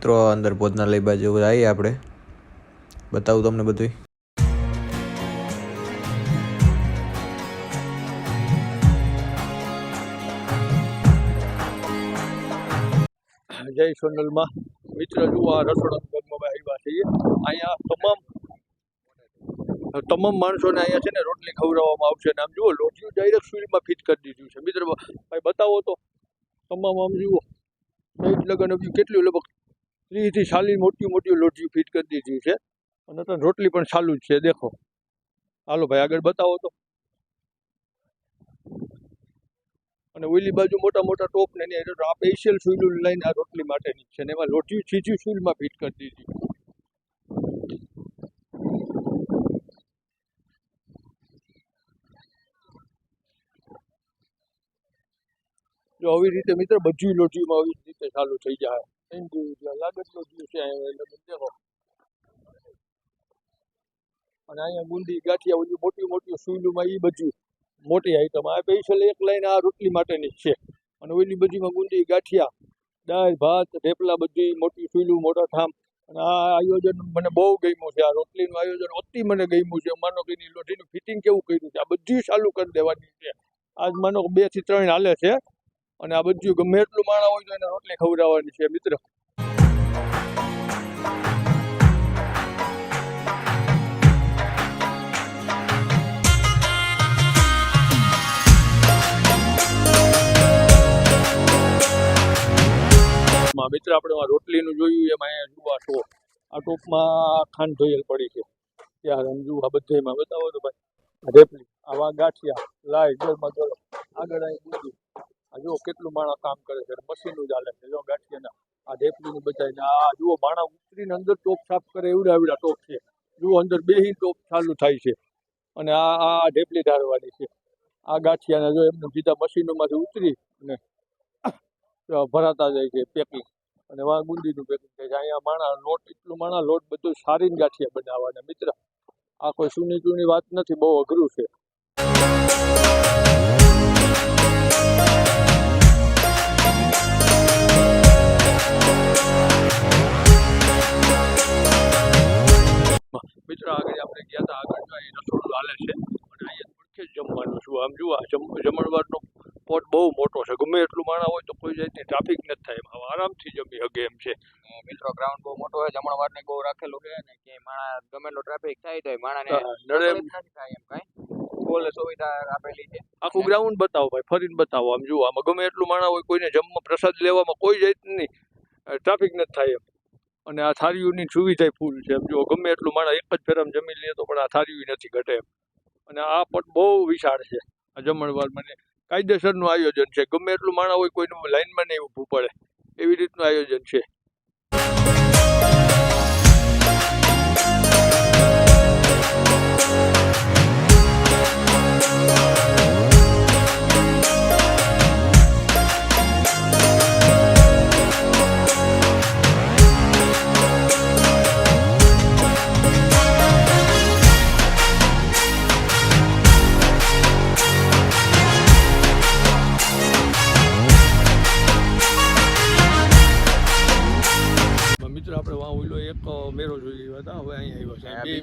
મિત્રો, અંદર ભોજનાલય બાજુ આવીએ આપણે. બતાવું તમને બધું જય સોનલમાં. મિત્ર, જુઓ આ રસોડા ભાગમાં આવ્યા છીએ. અહીંયા તમામ તમામ માણસોને અહીંયા છે ને રોટલી ખવડાવવામાં આવશે અને આમ જુઓ લોટિયું ડાયરેક્ટ સુરમાં ફિટ કરી દીધું છે. મિત્ર, ભાઈ, બતાવો તો. તમામ આમ જુઓ. લગન કેટલી લગભગ ત્રીસથી સાલી મોટી મોટી લોટિયું ફિટ કરી દીધી છે. અને તો રોટલી પણ ચાલુ જ છે, દેખો. હાલો ભાઈ, આગળ બતાવો તો. અને ઓલી બાજુ મોટા મોટા ટોપ ને એની આ સ્પેશિયલ સુઈલું લઈને આ રોટલી માટેની છે ને એમાં લોટી છીછી સુઈલમાં ફિટ કરી દીધી. જો આવી રીતે મિત્ર બધી લોટીમાં આવી રીતે ચાલુ થઈ જાય. છે લાગત લોટીયું છે અહીંયા એટલે બધે દેખો અને અહીંયા ગુંદી ગાંઠિયા ઓલી મોટી મોટી સુઈલુમાં એ બધું મોટી આઈટમ આ સ્પેશિયલ એક લાઈન આ રોટલી માટેની છે અને ઓલી બધીમાં ગુંદી ગાંઠિયા દાળ ભાત ઢેપલા બધી મોટી સુઈલું મોટા ઠામ અને આ આયોજન મને બહુ ગમ્યું છે આ રોટલીનું આયોજન અતિ મને ગમ્યું છે માનો કે લોઢીનું ફિટિંગ કેવું કર્યું છે આ બધી ચાલુ કરી દેવાની છે આજ માનો બેથી ત્રણ હાલે છે અને આ બધું ગમે એટલું માણા હોય તો એને રોટલી ખવડાવવાની છે, મિત્ર. મિત્ર, આપણે રોટલીનું જોયું, એમાં અહીંયા જુઓ આ ટોપ. આ ટોપમાં ખાંડ ધોયેલ પડી છે. ત્યાં આમ જુઓ, આ બધામાં બતાવો તો ભાઈ. રેપલી, આવા ગાંઠિયા લાય ગરમા ગરમ. આગળ અહીં બુંદી આ જુઓ કેટલું માણસ કામ કરે છે. મશીનનું ચાલે છે. જો ગાંઠિયાના આ ઢેપલીનું બધાને આ જુઓ માણસ ઉતરીને અંદર ટોપ સાફ કરે, એવડા એવડા ટોપ છે. જુઓ અંદર બેહી ટોપ ચાલુ થાય છે. અને આ આ ઢેપલી ધારવાની છે. આ ગાંઠિયાને જો એમને સીધા મશીનોમાંથી ઉતરી અને ભરાતા જાય છે પેકિંગ. અને વાં ગુંદીનું પેકિંગ થાય છે. અહીંયા માણા લોટ, એટલું માણા લોટ બધું સારીને ગાંઠિયા બનાવવાના. મિત્ર, આ કોઈ સૂની ચૂની વાત નથી. બહુ અઘરું છે. મિત્ર આગળ આપણે ગયા હતા. આગળ અહીં રસોડું હાલે છે. અને અહીંયા પડખે જ જમવાનું છું આમ જુઓ જમણવારનો પોટ બહુ મોટો છે. ગમે એટલું માણા હોય તો કોઈ જાતની ટ્રાફિક નથી થાય એમાં. આરામથી જમી શકે એમ છે. મિત્રો ગ્રાઉન્ડ બહુ મોટો હોય જમણવાર ને બહુ રાખેલું છે ને કે માણા ગમે એટલો ટ્રાફિક થાય તો માણાને નડે એમ. નથી થાય એમ કાંઈ. બોલે સુવિધા આપેલી છે. આખું ગ્રાઉન્ડ બતાવો ભાઈ ફરીને બતાવો. આમ જુઓ આમાં ગમે એટલું માણા હોય કોઈને જમવા પ્રસાદ લેવામાં કોઈ જાતની ટ્રાફિક નથી થાય એમ. અને આ થારીઓની સુવિધા ફૂલ છે. જુઓ, ગમે એટલું માણસ એક જ ફેરામાં જમી લે તો પણ આ થારીઓ નથી ઘટે અને આ પણ બહુ વિશાળ છે. આ જમણવાર મને કાયદેસરનું આયોજન છે. ગમે એટલું માણસ હોય કોઈનું લાઇનમાં નહીં ઊભું પડે. એવી રીતનું આયોજન છે.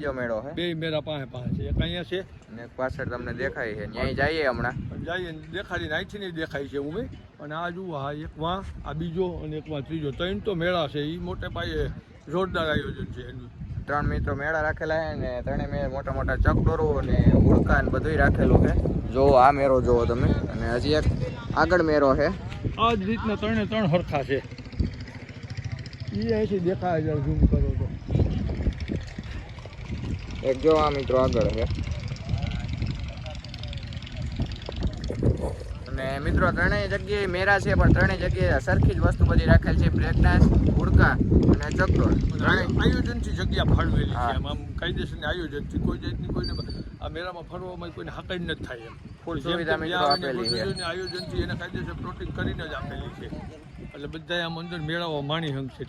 બીજો મેળો છે બે મેરા પાસે પાસે છે. એક અહીંયા છે. ને પાછળ તમને દેખાય છે. ન્યાય જઈએ હમણાં. જઈએ દેખાડી અહીંથી નહીં દેખાય છે ઉમે અને આ જુઓ હા એક વાં આ બીજો અને એક વાં ત્રીજો. ત્રણ તો મેળા છે. એ મોટે પાયે જોરદાર આયોજન છે એનું. ત્રણ મિત્રો મેળા રાખેલા છે ને ત્રણે મેં મોટા મોટા ચકડોરો અને ઉડકા ને બધું રાખેલું છે. જો આ મેળો જોવો તમે. અને હજી એક આગળ મેળો છે. આ જ રીતના ત્રણે ત્રણ હરખા છે. એ અહીંથી દેખાય છે ઝૂમ કરો. એક જો આ મિત્રો આગળ છે. અને મિત્રો ત્રણેય જગ્યાએ મેરા છે પણ ત્રણેય જગ્યાએ સરખી જ વસ્તુ બધી રાખેલ છે બ્રેક ડાન્સ ઉડકા અને ચકડોળ. આયોજનથી જગ્યા ફાળવેલી છે. આમ કાયદેસરની આયોજનથી. કોઈ જાતની કોઈને આ મેળામાં ફરવામાં કોઈને હાકડ નથી થાય એમ. જેમ સુવિધા મિત્રો આપેલી છે. આયોજનથી એને કાયદેસર પ્રોટીન કરીને જ આપેલી છે. એટલે બધા આમ અંદર મેળાઓ માણી હંગ છે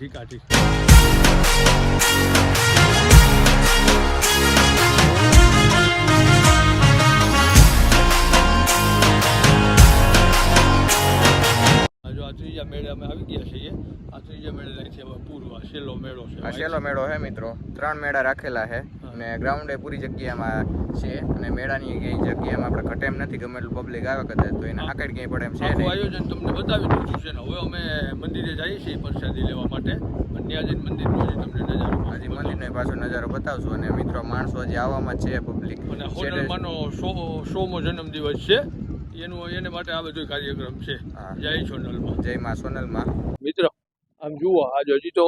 પૂરું છેલ્લો મેળો છે આ છેલ્લો મેળો હે મિત્રો. ત્રણ મેળા રાખેલા છે અને ગ્રાઉન્ડ એ પૂરી જગ્યામાં છે અને મેળાની કઈ જગ્યામાં આપણે ઘટે એમ નથી ગમે એટલું પબ્લિક આવે કદાચ તો એને આકડ ક્યાંય પડે એમ છે આખું નહીં. આયોજન તમને બતાવી દીધું છે ને. હવે અમે મંદિરે જઈએ છીએ પ્રસાદી લેવા માટે. અને ત્યાં જઈને મંદિરનો હજી તમને નજારો હજી મંદિરનો પાછો નજારો બતાવશું અને મિત્રો માણસો હજી આવવામાં છે પબ્લિક અને હોટલમાંનો સો સોમો જન્મદિવસ છે. એનું એને માટે આ બધો કાર્યક્રમ છે. જય સોનલમાં. જય માં સોનલમાં. મિત્રો જુઓ, આજ હજી તો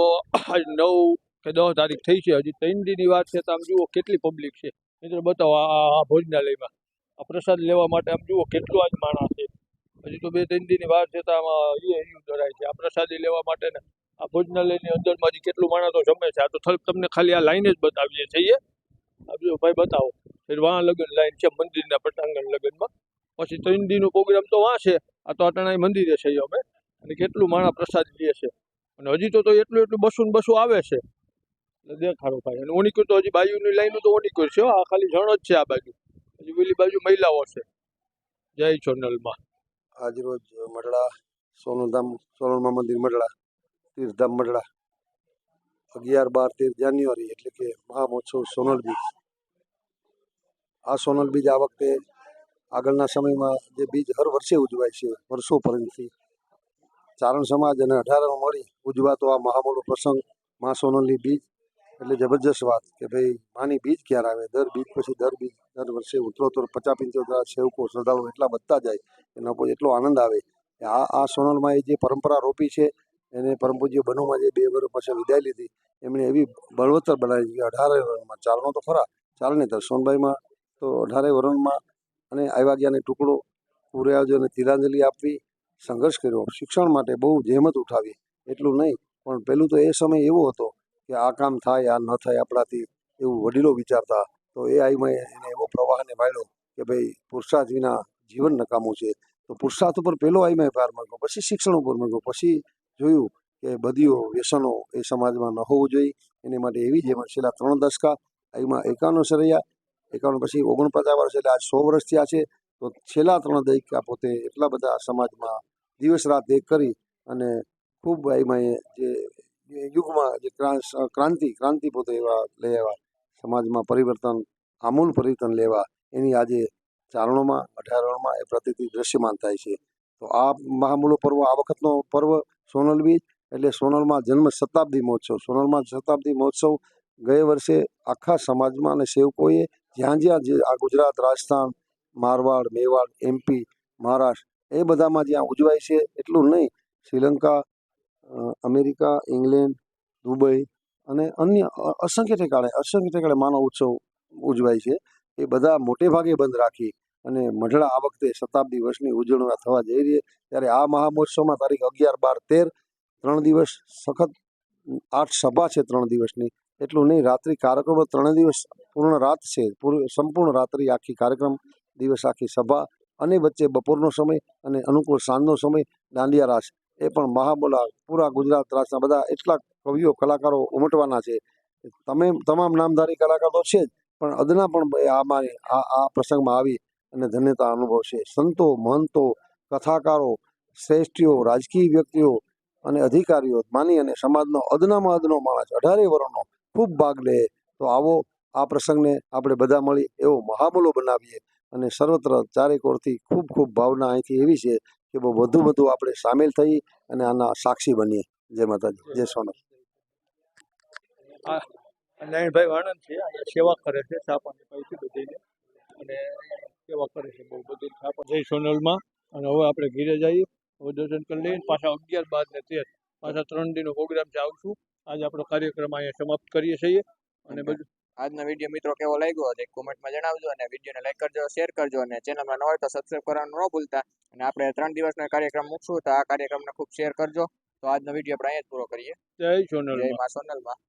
આજ નવ કે દસ તારીખ થઈ છે, હજી ત્રણ દીની વાત છે, તો આમ જુઓ કેટલી પબ્લિક છે. મિત્રો બતાવો, આ ભોજનાલયમાં, આ પ્રસાદ લેવા માટે આમ જુઓ કેટલું આજ માણસ છે. હજી તો બે ત્રણ દીની વાત છે, તો આમાં એ એવું ધરાય છે. આ પ્રસાદી લેવા માટે ને, આ ભોજનાલયની અંદરમાં હજી કેટલું માણસો જમે છે. આ તો તમને ખાલી આ લાઈન જ બતાવીએ છીએ. આ જો ભાઈ બતાવો. વાં લગ્ન લાઈન છે, મંદિરના પટાંગણ લગ્નમાં. પછી ત્રણ દીનો પ્રોગ્રામ તો વાં છે. આ તો અટાણા મંદિરે છે અમે. અને કેટલું માણા પ્રસાદ લે છે. અને હજી તો તો એટલું એટલું બસું ને બસું આવે છે. એટલે દેખાડો ભાઈ. અને ઓનિકુર તો હજી બાજુની લાઈન તો ઓનિકુર છે આ ખાલી જણ જ છે આ બાજુ. હજી પેલી બાજુ મહિલાઓ છે. જય ચોનલમાં. આજરોજ મઢડા સોનલધામ સોનલમા મંદિર મઢડા, તીર્થધામ મઢડા. અગિયાર બાર તેર જાન્યુઆરી એટલે કે મહામહોત્સવ સોનલ બીજ. આ સોનલ બીજ આ વખતે આગળના સમયમાં જે બીજ હર વર્ષે ઉજવાય છે, વર્ષો પર્યંતથી ચારણ સમાજ અને અઢારમાં મળી ઉજવાતો આ મહામોટો પ્રસંગ મા સોનલની બીજ, એટલે જબરજસ્ત વાત કે ભાઈ માની બીજ ક્યારે આવે? દર બીજ પછી દર બીજ, દર વર્ષે ઉત્તરોત્તર પચાસ પંચોતેર સેવકો, શ્રદ્ધાળુઓ એટલા વધતા જાય, એના પર એટલો આનંદ આવે કે આ આ સોનલમાં એ જે પરંપરા રોપી છે, એને પરમ પૂજ્ય બનુમાં જે બે વર્ષ પછી વિદાય લીધી, એમણે એવી બળવત્તર બનાવી કે અઢારે વર્ષમાં ચારણો તો ખરા ચારણે તર સોનભાઈમાં તો અઢારે વરણમાં અને આવ્યા ગયાને ટુકડો પૂર્યાજોને તિલાંજલિ આપવી સંઘર્ષ કર્યો. શિક્ષણ માટે બહુ જહેમત ઉઠાવી. એટલું નહીં, પણ પહેલું તો એ સમય એવો હતો કે આ કામ થાય, આ ન થાય આપણાથી એવું વડીલો વિચારતા. તો એ આઈમાં એને એવો પ્રવાહને વાળ્યો કે ભાઈ પુરુષાર્થ વિના જીવન નકામું છે. તો પુરુષાર્થ ઉપર પહેલો આઈમાં ભાર મૂક્યો પછી શિક્ષણ ઉપર મૂક્યો પછી જોયું કે બધીઓ વ્યસનો એ સમાજમાં ન હોવું જોઈએ. એની માટે એવી જેમાં છેલ્લા ત્રણ દશકા આઈમાં એકાણું રહ્યા. એકાણું પછી ઓગણપચાસ વર્ષ એટલે આજ સો વર્ષ થયા છે. તો છેલ્લા ત્રણ દાયકા પોતે એટલા બધા સમાજમાં દિવસ રાત એક કરી અને ખૂબ એમાં જે યુગમાં જે ક્રાં- ક્રાંતિ ક્રાંતિ પોતે એવા લઈ આવ્યા. સમાજમાં પરિવર્તન, આમૂલ પરિવર્તન લેવા એની આજે ચારણોમાં, અઢારણોમાં એ પ્રતિતિ દ્રશ્યમાન થાય છે. તો આ મહામૂલો પર્વ, આ વખતનો પર્વ સોનલ બીજ એટલે સોનલમાં જન્મ શતાબ્દી મહોત્સવ. સોનલમાં શતાબ્દી મહોત્સવ ગયે વર્ષે આખા સમાજમાં અને સેવકોએ જ્યાં જ્યાં જે આ ગુજરાત, રાજસ્થાન મારવાડ, મેવાડ એમપી મહારાષ્ટ્ર, એ બધામાં જ્યાં ઉજવાય છે એટલું નહીં. શ્રીલંકા અમેરિકા, ઇંગ્લેન્ડ, દુબઈ અને અન્ય અસંખ્ય ઠેકાણે અસંખ્ય ઠેકાણે માનવ ઉત્સવ ઉજવાય છે. એ બધા મોટે ભાગે બંધ રાખી અને મઢડા આ વખતે શતાબ્દી વર્ષની ઉજવણી થવા જઈ રહી ત્યારે આ મહામહોત્સવમાં તારીખ અગિયાર, બાર, તેર, ત્રણ દિવસ સખત, આઠ સભા છે ત્રણ દિવસની. એટલું નહીં, રાત્રિ કાર્યક્રમો ત્રણ દિવસ પૂર્ણ રાત છે. પૂરું સંપૂર્ણ રાત્રિ આખી કાર્યક્રમ દિવસ આખી સભા અને વચ્ચે બપોરનો સમય અને અનુકૂળ સાંજનો સમય, દાંડિયા રાસ, એ પણ મહાબોલા પૂરા ગુજરાત રાજના બધા એટલા કવિઓ, કલાકારો ઉમટવાના છે. તમે તમામ નામધારી કલાકાર છે જ, પણ અદના પણ આમાં આ આ પ્રસંગમાં આવી અને ધન્યતા અનુભવશે. સંતો, મહંતો, કથાકારો, શ્રેષ્ઠીઓ, રાજકીય વ્યક્તિઓ અને અધિકારીઓ, માની અને સમાજનો અદનામાં અદનો માણસ, અઢારે વર્ષનો ખૂબ ભાગ લે. તો આવો આ પ્રસંગને આપણે બધા મળી એવો મહાબોલો બનાવીએ. અને સર્વત્ર ચારેક ઓરથી ખૂબ ખૂબ ભાવના અહીંથી એવી છે કે બહુ વધુ વધુ આપણે સામેલ થઈ અને આના સાક્ષી બનીએ. જય માતાજી. જય સોનલ નારાયણભાઈ વાણંદ છે અહીંયા સેવા કરે છે છાપાની પૈકી બધીને અને સેવા કરે છે બહુ બધી છાપા જય સોનલમાં. અને હવે આપણે ઘીરે જઈએ હવે દર્શન કરી લઈએ. પાછા અગિયાર બાદ ને તેર. પાછા ત્રણ દિનનો પ્રોગ્રામ છે. આવશું આજે આપણો કાર્યક્રમ અહીંયા સમાપ્ત કરીએ છીએ. અને બધું આજનો વીડિયો મિત્રો કેવો લાગ્યો હતો કોમેન્ટમાં જણાવજો અને વિડીયોને લાઈક કરજો શેર કરજો અને ચેનલમાં ન હોય તો સબસ્ક્રાઈબ કરવાનું ન ભૂલતા. અને આપણે ત્રણ દિવસનો કાર્યક્રમ મૂકશું તો આ કાર્યક્રમને ખૂબ શેર કરજો. તો આજનો વીડિયો આપણે અહીંયા જ પૂરો કરીએ. જય જય મા સોનલમાં.